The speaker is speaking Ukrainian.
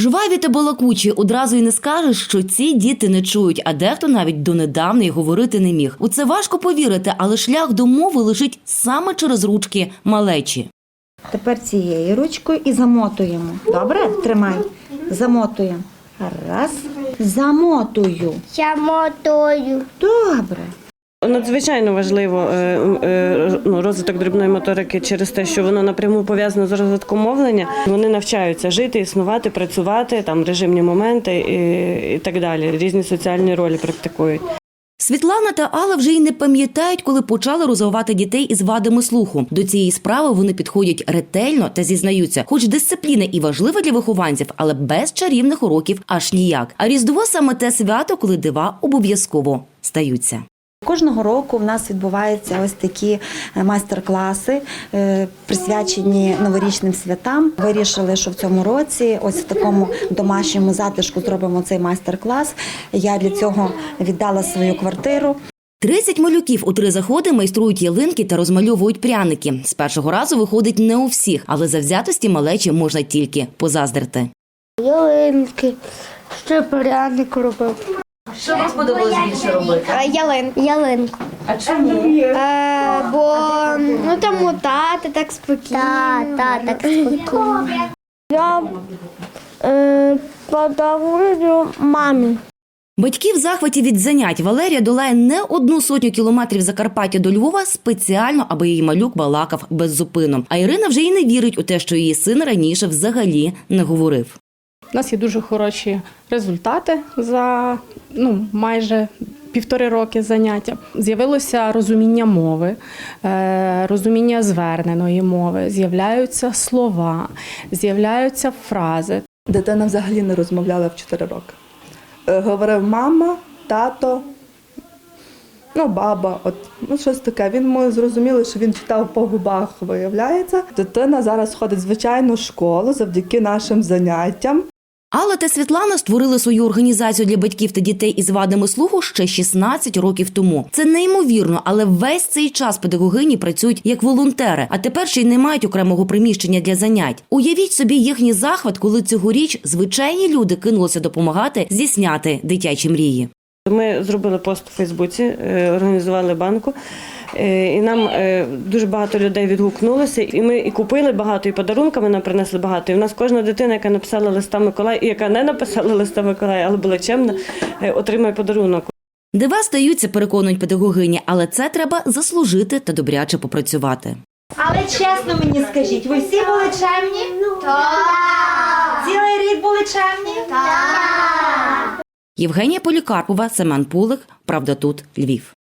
Жваві та балакучі одразу й не скажеш, що ці діти не чують, а дехто навіть донедавна й говорити не міг. У це важко повірити, але шлях до мови лежить саме через ручки малечі. Тепер цією ручкою і замотуємо. Добре? Тримай. Замотуємо. Раз. Замотую. Я мотою. Добре. Надзвичайно важливо е, е, ну, розвиток дрібної моторики через те, що воно напряму пов'язано з розвитком мовлення. Вони навчаються жити, існувати, працювати, там режимні моменти і, і так далі. Різні соціальні ролі практикують. Світлана та Алла вже й не пам'ятають, коли почали розвивати дітей із вадами слуху. До цієї справи вони підходять ретельно та зізнаються, хоч дисципліна і важлива для вихованців, але без чарівних уроків аж ніяк. А різдво саме те свято, коли дива обов'язково стаються. Кожного року в нас відбуваються ось такі е, майстер-класи, е, присвячені новорічним святам. Вирішили, що в цьому році, ось в такому домашньому затишку, зробимо цей майстер-клас. Я для цього віддала свою квартиру. 30 малюків у три заходи майструють ялинки та розмальовують пряники. З першого разу виходить не у всіх, але завзятості малечі можна тільки позаздрити. Ялинки. Ще пряник робив. Що вам сподобалось більше робити? Ялин. Ялинку. А чому? Е, бо ну там мотати так спокійно. Так, так, так спокійно. Я е, подарую мамі. Батьки в захваті від занять Валерія долає не одну сотню кілометрів Закарпаття до Львова спеціально, аби її малюк балакав без зупину. А Ірина вже й не вірить у те, що її син раніше взагалі не говорив. У нас є дуже хороші результати за ну, майже півтори роки заняття. З'явилося розуміння мови, е, розуміння зверненої мови, з'являються слова, з'являються фрази. Дитина взагалі не розмовляла в 4 роки. Е, Говорив мама, тато, ну, баба, от, ну щось таке. Він ми зрозуміли, що він читав по губах, виявляється. Дитина зараз ходить звичайну школу завдяки нашим заняттям. Алла та Світлана створили свою організацію для батьків та дітей із вадами слуху ще 16 років тому. Це неймовірно, але весь цей час педагогині працюють як волонтери, а тепер ще й не мають окремого приміщення для занять. Уявіть собі їхній захват, коли цьогоріч звичайні люди кинулися допомагати здійсняти дитячі мрії. Ми зробили пост у Фейсбуці, е, організували банку, і нам е, дуже багато людей відгукнулося. І ми і купили багато, і подарунками нам принесли багато. І в нас кожна дитина, яка написала листа Миколая, і яка не написала листа Миколая, але була чемна, е, отримає подарунок. Дива стаються, переконують педагогині, але це треба заслужити та добряче попрацювати. Але чесно мені скажіть, ви всі були чемні? Так! Цілий рік були чемні? Євгенія Полікарпова, Семен Пулик. Правда, тут Львів.